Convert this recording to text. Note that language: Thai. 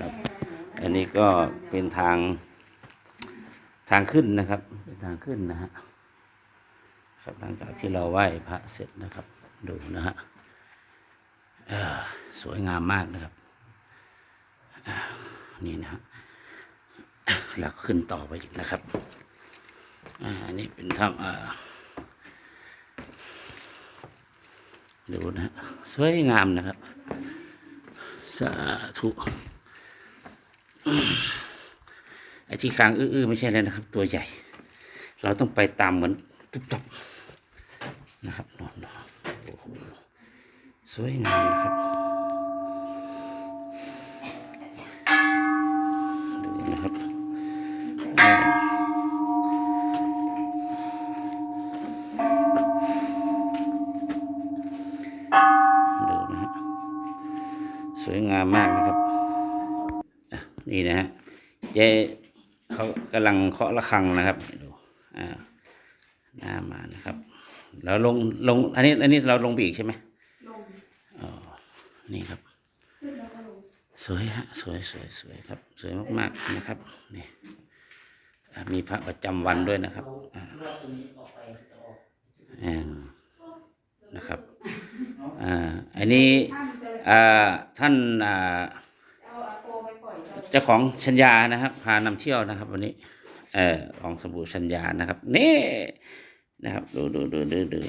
ครับ อันนี้ก็เป็นทางทางขึ้นนะครับ เป็นทางขึ้นนะฮะครับหลังจากที่เราไหว้พระเสร็จนะครับ ดูนะฮะเอ่อสวยงามมากนะครับอ่านี่นะฮะแล้วขึ้นต่อไปอีกนะครับอ่าอันนี้เป็นถ้ำอ่าดูนะฮะสวยงามนะครับ สาธุไอ้ที่ค้างอื้อๆไม่ใช่แล้วนะครับ ตัวใหญ่ เราต้องไปตามเหมือนตุ๊บตับนะครับนอนโอ้โหสวยงามนะครับดูนะครับอ สวยงามมากนะครับอะนี่นะฮะเจ๊เขากำลังเคาะระฆังนะครับดูอ่าหน้ามานะครับ แล้วลงลง อันนี้อันนี้เราลงบีกใช่ไหมลงอ๋อนี่ครับขึ้นแล้วก็ลงสวยฮะสวยสวยสวยครับ สวยมากๆนะครับนี่อ่ามีพระประจำวันด้วยนะครับอ่าอ่านะครับ อ่า อันนี้ถ้ามันจะอ่า ท่านเจ้าของชัญญานะครับพานำเที่ยวนะครับ วันนี้เออของสบู่ชัญญานะครับนี่นะครับ ดูดูดูดูดู